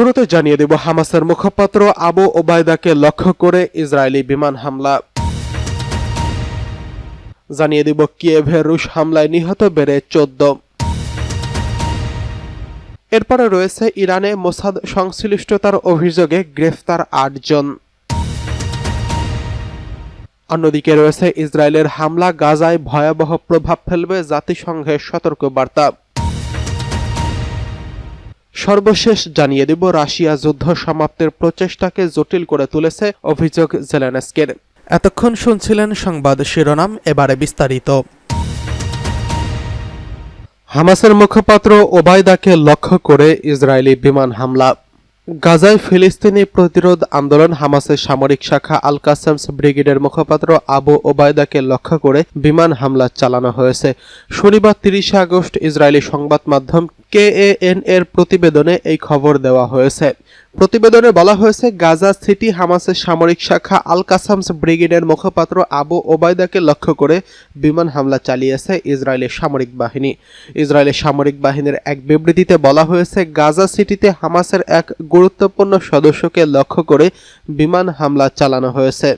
শুরুতে জানিয়ে দেব হামাসের মুখপাত্র আবু ওবায়দাকে লক্ষ্য করে ইসরায়েলি বিমান হামলা। জানিয়ে দেব কিয়েভে রুশ হামলায় নিহত বেড়ে চোদ্দ। এরপরে রয়েছে ইরানে মোসাদ সংশ্লিষ্টতার অভিযোগে গ্রেফতার আটজন অন্যদিকে রয়েছে ইসরায়েলের হামলা গাজায় ভয়াবহ প্রভাব ফেলবে জাতিসংঘের সতর্ক বার্তা সর্বশেষ জানিয়ে দেব রাশিয়া যুদ্ধ সমাপ্তির প্রচেষ্টাকে জটিল করে তুলেছে অভিযোগ জেলেনস্কের। এতক্ষণ শুনছিলেন সংবাদ শিরোনাম এবারে বিস্তারিত। হামাসের মুখপাত্র ওবায়দাকে লক্ষ্য করে ইসরায়েলি বিমান হামলা। গাজায় ফিলিস্তিনি প্রতিরোধ আন্দোলন হামাসের সামরিক শাখা আল কাসামস ব্রিগেডের মুখপাত্র আবু ওবায়দাকে লক্ষ্য করে বিমান হামলা চালানো হয়েছে। শনিবার তিরিশে আগস্ট ইসরায়েলি সংবাদ মাধ্যম কে কেএএন এর প্রতিবেদনে এই খবর দেওয়া হয়েছে। প্রতিবেদনে বলা হয়েছে, গাজা সিটি হামাসের সামরিক শাখা আল কাসামস ব্রিগেডের মুখপাত্র আবু ওবায়দাকে লক্ষ্য করে বিমান হামলা চালিয়েছে ইসরায়েলের সামরিক বাহিনী। ইসরায়েলের সামরিক বাহিনীর এক বিবৃতিতে বলা হয়েছে, গাজা সিটিতে হামাসের এক গুরুত্বপূর্ণ সদস্যকে লক্ষ্য করে বিমান হামলা চালানো হয়েছে।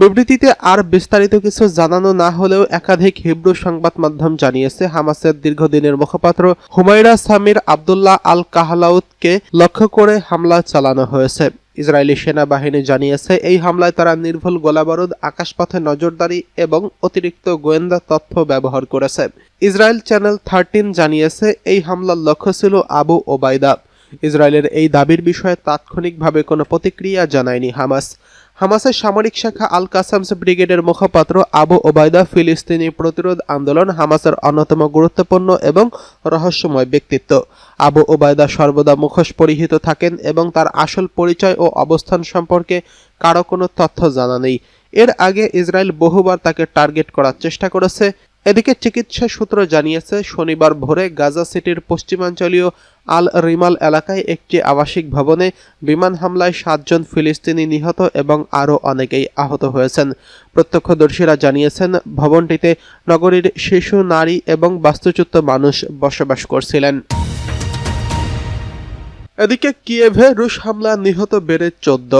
বিবৃতিতে আর বিস্তারিত কিছু জানানো না হলেও একাধিক হিব্রু সংবাদ মাধ্যম জানিয়েছে, হামাসের দীর্ঘদিনের মুখপাত্র হুমাইরা সামির আবদুল্লাহ আল কাহলাউতকে লক্ষ্য করে হামলা চালানো হয়েছে। ইসরায়েলি সেনাবাহিনী জানিয়েছে, এই হামলায় তারা নির্ভুল গোলাবারুদ, আকাশপথে নজরদারি এবং অতিরিক্ত গোয়েন্দা তথ্য ব্যবহার করেছে। ইসরায়েল চ্যানেল থার্টিন জানিয়েছে, এই হামলার লক্ষ্য ছিল আবু ওবায়দা। ইসরায়েলের এই দাবির বিষয়ে তাৎক্ষণিকভাবে কোনো প্রতিক্রিয়া জানায়নি হামাস। হামাসের সামরিক শাখা আল কাসামস ব্রিগেডের মুখপাত্র আবু ওবায়দা ফিলিস্তিনি প্রতিরোধ আন্দোলন হামাসের অন্যতম গুরুত্বপূর্ণ এবং রহস্যময় ব্যক্তিত্ব। আবু ওবায়দা সর্বদা মুখোশ পরিহিত থাকেন এবং তার আসল পরিচয় ও অবস্থান সম্পর্কে কারও কোনো তথ্য জানা নেই। এর আগে ইসরায়েল বহুবার তাকে টার্গেট করার চেষ্টা করেছে। এদিকে চিকিৎসা সূত্র জানিয়েছে, শনিবার ভোরে গাজা সিটির পশ্চিমাঞ্চলীয় আল রিমাল এলাকায় একটি আবাসিক ভবনে বিমান হামলায় সাতজন ফিলিস্তিনি নিহত এবং আরও অনেকেই আহত হয়েছেন। প্রত্যক্ষদর্শীরা জানিয়েছেন, ভবনটিতে নগরীর শিশু, নারী এবং বাস্তুচ্যুত মানুষ বসবাস করছিলেন। এদিকে কিয়েভে রুশ হামলা নিহত বেড়ে চোদ্দ।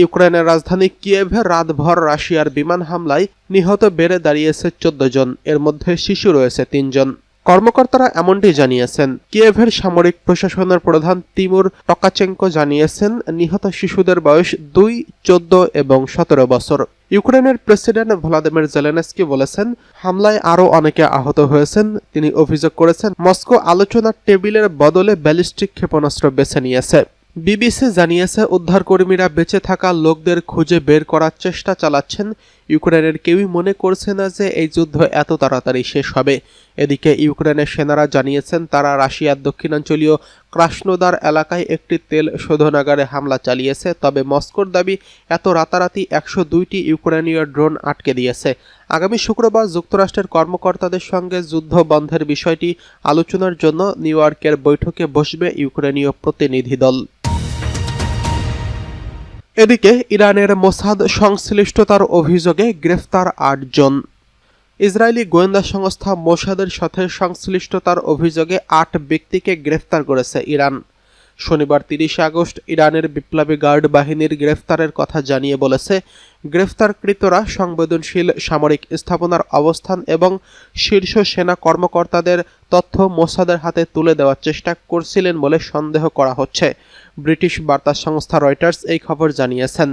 ইউক্রেনের রাজধানী কিয়েভে রাতভর রাশিয়ার বিমান হামলায় নিহত বেড়ে দাঁড়িয়েছে চোদ্দ জন। এর মধ্যে শিশু রয়েছে তিনজন কর্মকর্তারা এমনটি জানিয়েছেন। কিয়েভের সামরিক প্রশাসনের প্রধান তিমুর টকাচেঙ্কো জানিয়েছেন, নিহত শিশুদের বয়স দুই, চোদ্দ এবং সতেরো বছর। ইউক্রেনের প্রেসিডেন্ট ভ্লাদিমির জেলেনস্কি বলেছেন, হামলায় আরও অনেকে আহত হয়েছেন। তিনি অভিযোগ করেছেন, মস্কো আলোচনার টেবিলের বদলে ব্যালিস্টিক ক্ষেপণাস্ত্র বেছে নিয়েছে। বিবিসি জানিয়েছে, উদ্ধারকর্মীরা বেঁচে থাকা লোকদের খুঁজে বের করার চেষ্টা চালাচ্ছেন। ইউক্রেনের কেউই মনে করছে না যে এই যুদ্ধ এত তাড়াতাড়ি শেষ হবে। এদিকে ইউক্রেনের সেনারা জানিয়েছেন, তারা রাশিয়ার দক্ষিণাঞ্চলীয় ক্রাসনোদার এলাকায় একটি তেল শোধনাগারে হামলা চালিয়েছে। তবে মস্কোর দাবি, এত রাতারাতি একশো দুইটি ইউক্রেনীয় ড্রোন আটকে দিয়েছে। আগামী শুক্রবার যুক্তরাষ্ট্রের কর্মকর্তাদের সঙ্গে যুদ্ধ বন্ধের বিষয়টি আলোচনার জন্য নিউ ইয়র্কের বৈঠকে বসবে ইউক্রেনীয় প্রতিনিধি দল। এদিকে ইরানের মোসাদ সংশ্লিষ্টতার অভিযোগে গ্রেফতার আটজন ইসরায়েলি গোয়েন্দা সংস্থা মোসাদের সাথে সংশ্লিষ্টতার অভিযোগে আট ব্যক্তিকে গ্রেফতার করেছে ইরান। শনিবার তিরিশে আগস্ট ইরানের বিপ্লবী গার্ড বাহিনীর গ্রেফতারের কথা জানিয়ে বলেছে, গ্রেফতারকৃতরা সংবেদনশীল সামরিক স্থাপনার অবস্থান এবং শীর্ষ সেনা কর্মকর্তাদের তথ্য মোসাদের হাতে তুলে দেওয়ার চেষ্টা করছিলেন বলে সন্দেহ করা হচ্ছে। ব্রিটিশ বার্তা সংস্থা রয়টার্স এই খবর জানিয়েছেন।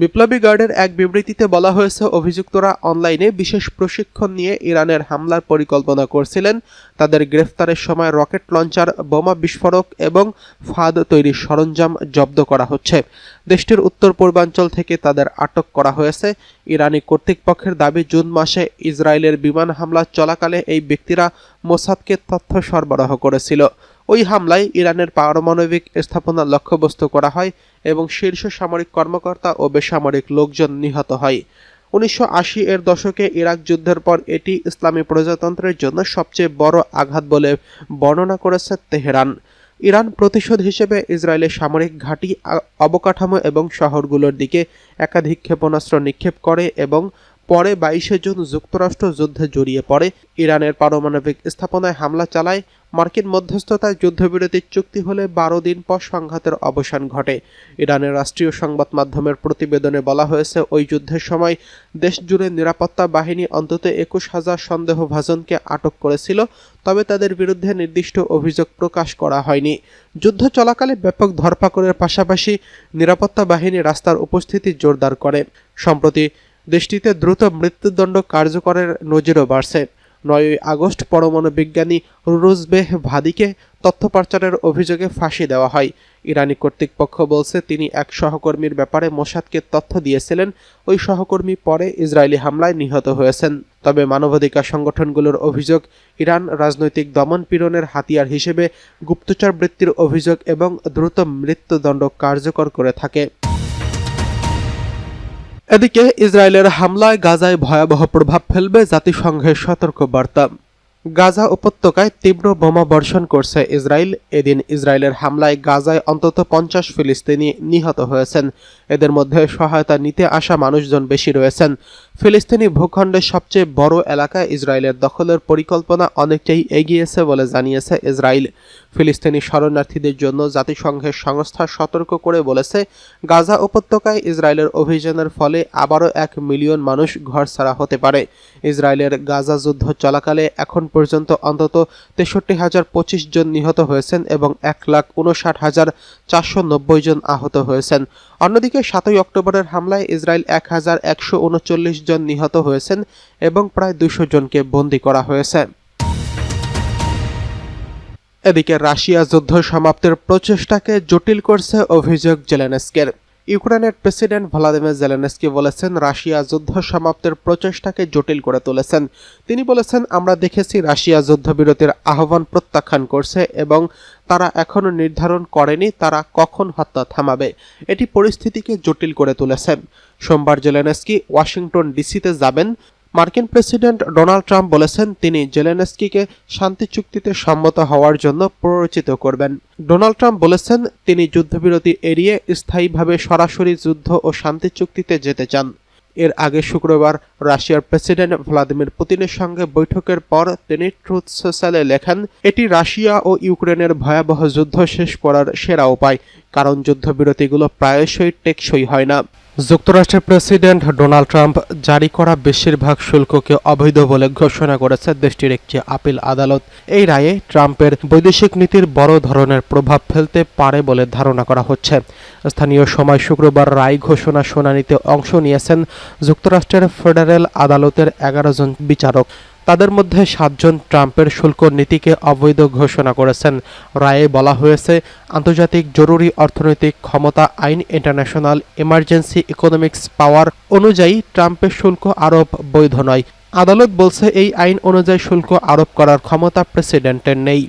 বিপ্লবী গার্ডের এক বিবৃতিতে বলা হয়েছে, অভিযুক্তরা অনলাইনে বিশেষ প্রশিক্ষণ নিয়ে ইরানের হামলার পরিকল্পনা করছিলেন। তাদের গ্রেফতারের সময় রকেট লঞ্চার, বোমা বিস্ফোরক এবং ফাঁদ তৈরির সরঞ্জাম জব্দ করা হচ্ছে। দেশটির উত্তর পূর্বাঞ্চল থেকে তাদের আটক করা হয়েছে। ইরানি কর্তৃপক্ষের দাবি, জুন মাসে ইসরায়েলের বিমান হামলা চলাকালে এই ব্যক্তিরা মোসাদকে তথ্য সরবরাহ করেছিল। ওই হামলায় ইরানের পারমাণবিক স্থাপনা লক্ষ্যবস্তু করা হয় এবং শীর্ষ সামরিক কর্মকর্তা ও বেসামরিক লোকজন নিহত হয়। উনিশশো আশি এর দশকে ইরাক যুদ্ধের পর এটি ইসলামী প্রজাতন্ত্রের জন্য সবচেয়ে বড় আঘাত বলে বর্ণনা করেছে তেহরান। ইরান প্রতিশোধ হিসেবে ইসরায়েলের সামরিক ঘাঁটি অবকাঠামো এবং শহরগুলোর দিকে একাধিক ক্ষেপণাস্ত্র নিক্ষেপ করে এবং পরে বাইশে জুন যুক্তরাষ্ট্র যুদ্ধে জড়িয়ে পড়ে। ইরানের পারমাণবিক স্থাপনায় হামলা চালায়। মার্কিন মধ্যস্থতায় যুদ্ধবিরতির চুক্তি হলে বারো দিন পর সংঘাতের অবসান ঘটে। ইরানের রাষ্ট্রীয় সংবাদ মাধ্যমের প্রতিবেদনে বলা হয়েছে, ওই যুদ্ধের সময় দেশজুড়ে নিরাপত্তা বাহিনী অন্তত একুশ হাজার সন্দেহভাজনকে আটক করেছিল, তবে তাদের বিরুদ্ধে নির্দিষ্ট অভিযোগ প্রকাশ করা হয়নি। যুদ্ধ চলাকালে ব্যাপক ধরপাকড়ের পাশাপাশি নিরাপত্তা বাহিনী রাস্তার উপস্থিতি জোরদার করে। সম্প্রতি দেশটিতে দ্রুত মৃত্যুদণ্ড কার্যকরের নজিরও বাড়ছে। নয়ই আগস্ট পরমাণু বিজ্ঞানী রুজবেহ ভাদিকে তথ্য পাচারের অভিযোগে ফাঁসি দেওয়া হয়। ইরানি কর্তৃপক্ষ বলছে, তিনি এক সহকর্মীর ব্যাপারে মোসাদকে তথ্য দিয়েছিলেন। ওই সহকর্মী পরে ইসরায়েলি হামলায় নিহত হয়েছেন। তবে মানবাধিকার সংগঠনগুলোর অভিযোগ, ইরান রাজনৈতিক দমন পীড়নের হাতিয়ার হিসেবে গুপ্তচর বৃত্তির অভিযোগ এবং দ্রুত মৃত্যুদণ্ড কার্যকর করে থাকে। এদিকে ইসরায়েলের হামলায় গাজায় ভয়াবহ প্রভাব ফেলবে জাতিসংঘের সতর্ক বার্তা গাজা উপত্যকায় তীব্র বোমা বর্ষণ করছে ইসরায়েল। এদিন ইসরায়েলের হামলায় গাজায় অন্তত পঞ্চাশ ফিলিস্তিনি নিহত হয়েছেন। এদের মধ্যে সহায়তা নিতে আসা মানুষজন বেশি রয়েছেন। ফিলিস্তিনি ভূখণ্ডের সবচেয়ে বড় এলাকা ইসরায়েলের দখলের পরিকল্পনা অনেকটাই এগিয়েছে বলে জানিয়েছে ইসরায়েল। ফিলিস্তিনি শরণার্থীদের জন্য জাতিসংঘের সংস্থা সতর্ক করে বলেছে, গাজা উপত্যকায় ইসরায়েলের অভিযানের ফলে আবারও এক মিলিয়ন মানুষ ঘরছাড়া হতে পারে। ইসরায়েলের গাজা যুদ্ধ চলাকালে এখন পর্যন্ত অন্তত তেষট্টি হাজার পঁচিশ জন নিহত হয়েছেন এবং এক লাখ উনষাট হাজার চারশো নব্বই জন আহত হয়েছেন। অন্যদিকে সাতই অক্টোবরের হামলায় ইসরায়েল এক হাজার একশো উনচল্লিশ জন নিহত হয়েছেন এবং প্রায় দুশো জনকে বন্দী করা হয়েছে। এদিকে রাশিয়া যুদ্ধ সমাপ্তির প্রচেষ্টাকে জটিল করছে অভিযোগ জেলেনস্কের। ইউক্রেনের প্রেসিডেন্ট ভলাদিমির জেলেনস্কি বলেছেন, রাশিয়া যুদ্ধ সমাপ্তের প্রচেষ্টাকে জটিল করে তুলেছেন। তিনি বলেছেন, আমরা দেখেছি রাশিয়া যুদ্ধবিরতির আহ্বান প্রত্যাখ্যান করছে এবং তারা এখনও নির্ধারণ করেনি তারা কখন হত্যা থামাবে। এটি পরিস্থিতিকে জটিল করে তুলেছে। সোমবার জেলেনস্কি ওয়াশিংটন ডিসিতে যাবেন। মার্কিন প্রেসিডেন্ট ডোনাল্ড ট্রাম্প বলেছেন, তিনি জেলেনস্কিকে শান্তি চুক্তিতে সম্মত হওয়ার জন্য প্ররোচিত করবেন। ডোনাল্ড ট্রাম্প বলেছেন, তিনি যুদ্ধবিরতি এড়িয়ে স্থায়ীভাবে সরাসরি যুদ্ধ ও শান্তি চুক্তিতে যেতে চান। এর আগে শুক্রবার রাশিয়ার প্রেসিডেন্ট ভ্লাদিমির পুতিনের সঙ্গে বৈঠকের পর তিনি ট্রুথ সোশ্যালে লেখেন, এটি রাশিয়া ও ইউক্রেনের ভয়াবহ যুদ্ধ শেষ করার সেরা উপায়, কারণ যুদ্ধবিরতিগুলো প্রায়শই টেকসই হয় না। যুক্তরাষ্ট্রের প্রেসিডেন্ট ডোনাল্ড ট্রাম্প জারি করা বেশিরভাগ শুল্ককে অবৈধ বলে ঘোষণা করেছে দেশটির একটি আপিল আদালত। এই রায়ে ট্রাম্পের বৈদেশিক নীতির বড় ধরনের প্রভাব ফেলতে পারে বলে ধারণা করা হচ্ছে। স্থানীয় সময় শুক্রবার রায় ঘোষণা শুনানিতে অংশ নিয়েছেন যুক্তরাষ্ট্রের ফেডারেল আদালতের এগারো জন বিচারক। তাদের মধ্যে সাতজন ট্রাম্পের শুল্ক নীতিকে অবৈধ ঘোষণা করেছেন। রায়ে বলা হয়েছে, আন্তর্জাতিক জরুরি অর্থনৈতিক ক্ষমতা আইন ইন্টারন্যাশনাল ইমার্জেন্সি ইকোনমিক্স পাওয়ার অনুযায়ী ট্রাম্পের শুল্ক আরোপ বৈধ নয়। আদালত বলছে, এই আইন অনুযায়ী শুল্ক আরোপ করার ক্ষমতা প্রেসিডেন্টের নেই।